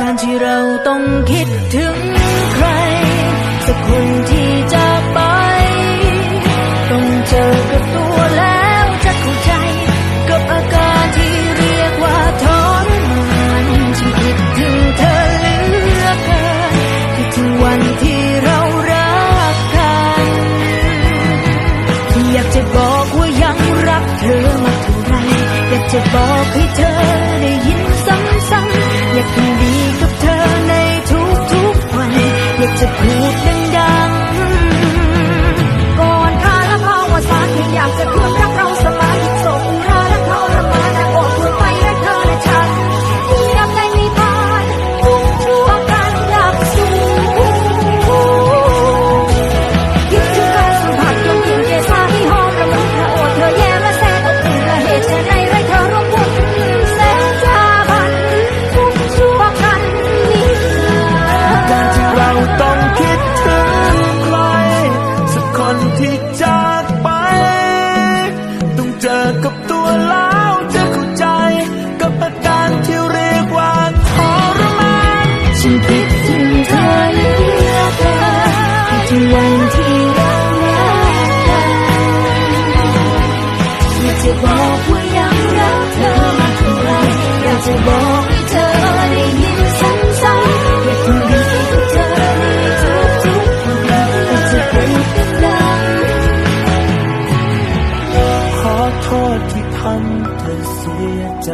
การที่เราต้องคิดถึงใคร สักคนที่จากไป ต้องเจอกับตัวแล้วจะเข้าใจ กับอาการที่เรียกว่าทรมานฉันคิดถึงเธอเหลือเกินคิดถึงวันที่เรารักกันอยากจะบอกว่ายังรักเธอมากเท่าไรอยากจะบอกให้เธอได้ยินซ้ำๆอยาก อกับตัวแล้วจะเข้าใจ กับอาการที่เรียกว่าทรมานฉันคิดถึงเธอเหลือเกินทุกวันที่เรารักกันอยากจะบอกว่ายังรักเธอมากเท่าไรอยากจะบอก ษที่ทำเธอเสียใจ